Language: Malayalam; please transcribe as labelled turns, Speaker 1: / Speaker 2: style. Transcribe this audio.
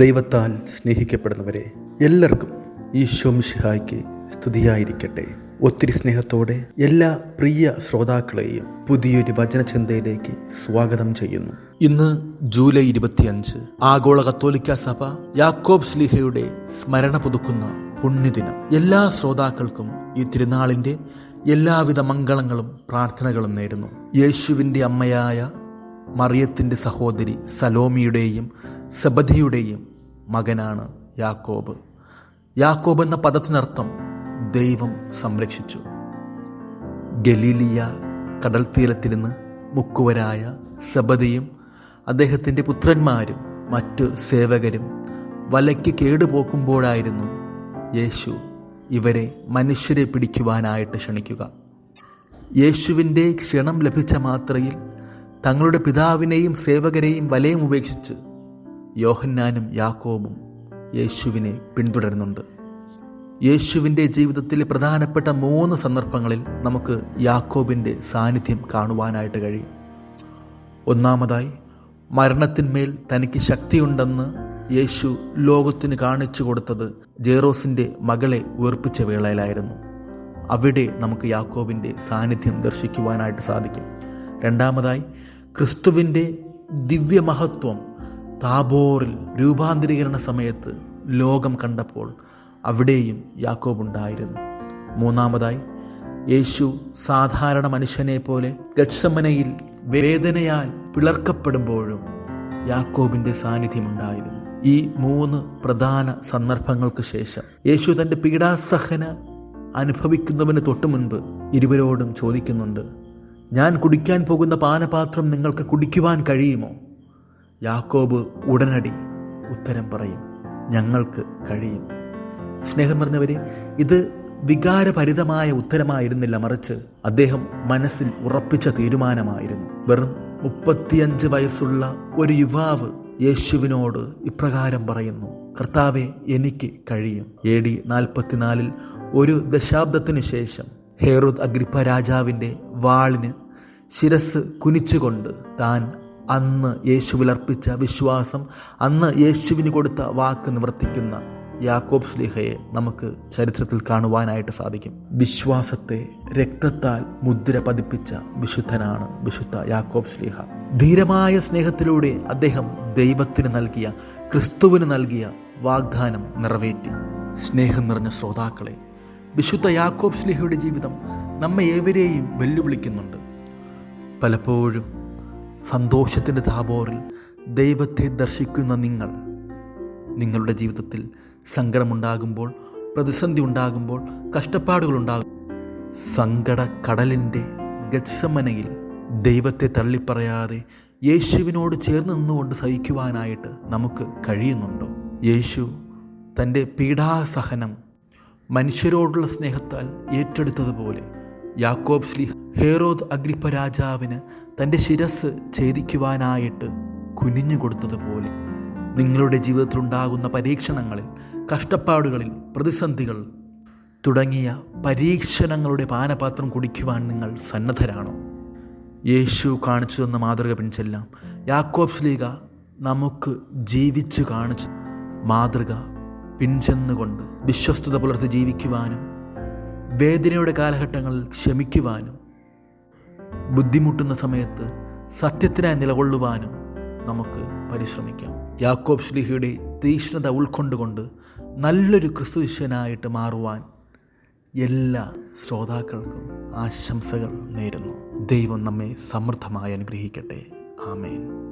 Speaker 1: ദൈവത്താൽ സ്നേഹിക്കപ്പെടുന്നവരെ എല്ലാവർക്കും ഈ മിശിഹായ്ക്ക് സ്തുതിയായിരിക്കട്ടെ. ഒത്തിരി സ്നേഹത്തോടെ എല്ലാ പ്രിയ ശ്രോതാക്കളെയും പുതിയൊരു വചനചിന്തയിലേക്ക് സ്വാഗതം ചെയ്യുന്നു.
Speaker 2: ഇന്ന് ജൂലൈ ഇരുപത്തിയഞ്ച് ആഗോള കത്തോലിക്ക സഭ യാക്കോബ് സ്ലിഹയുടെ സ്മരണ പുതുക്കുന്ന പുണ്യദിനം. എല്ലാ ശ്രോതാക്കൾക്കും ഈ തിരുനാളിന്റെ എല്ലാവിധ മംഗളങ്ങളും പ്രാർത്ഥനകളും നേരുന്നു. യേശുവിന്റെ അമ്മയായ മറിയത്തിന്റെ സഹോദരി സലോമിയുടെയും സബദിയുടെയും മകനാണ് യാക്കോബ്. യാക്കോബ് എന്ന പദത്തിനർത്ഥം ദൈവം സംരക്ഷിച്ചു. ഗലീലിയ കടൽ തീരത്തിരുന്ന് മുക്കുവരായ സബദിയും അദ്ദേഹത്തിന്റെ പുത്രന്മാരും മറ്റ് സേവകരും വലയ്ക്ക് കേടുപോക്കുമ്പോഴായിരുന്നു യേശു ഇവരെ മനുഷ്യരെ പിടിക്കുവാനായിട്ട് ക്ഷണിക്കുക. യേശുവിന്റെ ക്ഷണം ലഭിച്ച മാത്രയിൽ തങ്ങളുടെ പിതാവിനെയും സേവകരെയും വലയം ഉപേക്ഷിച്ച് യോഹന്നാനും യാക്കോബും യേശുവിനെ പിന്തുടരുന്നുണ്ട്. യേശുവിന്റെ ജീവിതത്തിലെ പ്രധാനപ്പെട്ട മൂന്ന് സന്ദർഭങ്ങളിൽ നമുക്ക് യാക്കോബിന്റെ സാന്നിധ്യം കാണുവാനായിട്ട് കഴിയും. ഒന്നാമതായി മരണത്തിന്മേൽ തനിക്ക് ശക്തിയുണ്ടെന്ന് യേശു ലോകത്തിന് കാണിച്ചു കൊടുത്തത് ജേറോസിന്റെ മകളെ ഉയർപ്പിച്ച വേളയിലായിരുന്നു. അവിടെ നമുക്ക് യാക്കോബിന്റെ സാന്നിധ്യം ദർശിക്കുവാനായിട്ട് സാധിക്കും. രണ്ടാമതായി ക്രിസ്തുവിന്റെ ദിവ്യമഹത്വം താബോറിൽ രൂപാന്തരീകരണ സമയത്ത് ലോകം കണ്ടപ്പോൾ അവിടെയും യാക്കോബുണ്ടായിരുന്നു. മൂന്നാമതായി യേശു സാധാരണ മനുഷ്യനെ പോലെ ഗച്ഛമനയിൽ വേദനയാൽ പിളർക്കപ്പെടുമ്പോഴും യാക്കോബിന്റെ സാന്നിധ്യമുണ്ടായിരുന്നു. ഈ മൂന്ന് പ്രധാന സന്ദർഭങ്ങൾക്ക് ശേഷം യേശു തന്റെ പീഡാസഹന അനുഭവിക്കുന്നവന് തൊട്ടു മുൻപ് ഇരുവരോടും ചോദിക്കുന്നുണ്ട് ഞാൻ കുടിക്കാൻ പോകുന്ന പാനപാത്രം നിങ്ങൾക്ക് കുടിക്കുവാൻ കഴിയുമോ? യാക്കോബ് ഉടനടി ഉത്തരം പറയും ഞങ്ങൾക്ക് കഴിയും. സ്നേഹം പറഞ്ഞവരെ ഇത് വികാരഭരിതമായ ഉത്തരമായിരുന്നില്ല മറിച്ച് അദ്ദേഹം മനസ്സിൽ ഉറപ്പിച്ച തീരുമാനമായിരുന്നു. വെറും മുപ്പത്തിയഞ്ച് വയസ്സുള്ള ഒരു യുവാവ് യേശുവിനോട് ഇപ്രകാരം പറയുന്നു കർത്താവെ എനിക്ക് കഴിയും. എ ഡി നാൽപ്പത്തിനാലിൽ ഒരു ദശാബ്ദത്തിനു ശേഷം ഹേറുദ് അഗ്രിപ്പ രാജാവിന്റെ വാളിന് ശിരസ് കുനിച്ചുകൊണ്ട് താൻ അന്ന് യേശുവിൽ അർപ്പിച്ച വിശ്വാസം അന്ന് യേശുവിന് കൊടുത്ത വാക്ക് നിവർത്തിക്കുന്ന യാക്കോബ് സ്ലീഹയെ നമുക്ക് ചരിത്രത്തിൽ കാണുവാനായിട്ട് സാധിക്കും. വിശ്വാസത്തെ രക്തത്താൽ മുദ്ര പതിപ്പിച്ച വിശുദ്ധനാണ് വിശുദ്ധ യാക്കോബ് സ്ലീഹ. ധീരമായ സ്നേഹത്തിലൂടെ അദ്ദേഹം ദൈവത്തിന് നൽകിയ ക്രിസ്തുവിന് നൽകിയ വാഗ്ദാനം നിറവേറ്റി. സ്നേഹം നിറഞ്ഞ ശ്രോതാക്കളെ വിശുദ്ധ യാക്കോബ് സ്ലീഹയുടെ ജീവിതം നമ്മെ ഏവരെയും വെല്ലുവിളിക്കുന്നുണ്ട്. പലപ്പോഴും സന്തോഷത്തിന്റെ താപോറിൽ ദൈവത്തെ ദർശിക്കുന്ന നിങ്ങൾ നിങ്ങളുടെ ജീവിതത്തിൽ സങ്കടമുണ്ടാകുമ്പോൾ പ്രതിസന്ധി ഉണ്ടാകുമ്പോൾ കഷ്ടപ്പാടുകളുണ്ടാകും സങ്കട കടലിന്റെ ഗത്സമനയിൽ ദൈവത്തെ തള്ളിപ്പറയാതെ യേശുവിനോട് ചേർന്ന് നിന്നുകൊണ്ട് സഹിക്കുവാനായിട്ട് നമുക്ക് കഴിയുന്നുണ്ടോ? യേശു തന്റെ പീഡാസഹനം മനുഷ്യരോടുള്ള സ്നേഹത്താൽ ഏറ്റെടുത്തതുപോലെ യാക്കോബ് സ്ലി ഹേറോദ് അഗ്രിപ്പ രാജാവിന് തന്റെ ശിരസ് ഛേദിക്കുവാനായിട്ട് കുനിഞ്ഞു കൊടുത്തതുപോലെ നിങ്ങളുടെ ജീവിതത്തിലുണ്ടാകുന്ന പരീക്ഷണങ്ങളിൽ കഷ്ടപ്പാടുകളിൽ പ്രതിസന്ധികൾ തുടങ്ങിയ പരീക്ഷണങ്ങളുടെ പാനപാത്രം കുടിക്കുവാൻ നിങ്ങൾ സന്നദ്ധരാണോ? യേശു കാണിച്ചു തന്ന മാതൃക പിൻചെല്ലാം യാക്കോബ് സ്ലീഗ നമുക്ക് ജീവിച്ചു കാണിച്ചു. മാതൃക പിൻചെന്നുകൊണ്ട് വിശ്വസ്തത പുലർത്തി ജീവിക്കുവാനും വേദനയുടെ കാലഘട്ടങ്ങളിൽ ക്ഷമിക്കുവാനും ബുദ്ധിമുട്ടുന്ന സമയത്ത് സത്യത്തിനായി നിലകൊള്ളുവാനും നമുക്ക് പരിശ്രമിക്കാം. യാക്കോബ് ശ്ലീഹയുടെ തീഷ്ണത ഉൾക്കൊണ്ടുകൊണ്ട് നല്ലൊരു ക്രിസ്തുശിഷ്യനായിട്ട് മാറുവാൻ എല്ലാ ശ്രോതാക്കൾക്കും ആശംസകൾ നേരുന്നു. ദൈവം നമ്മെ സമൃദ്ധമായി അനുഗ്രഹിക്കട്ടെ. ആമേൻ.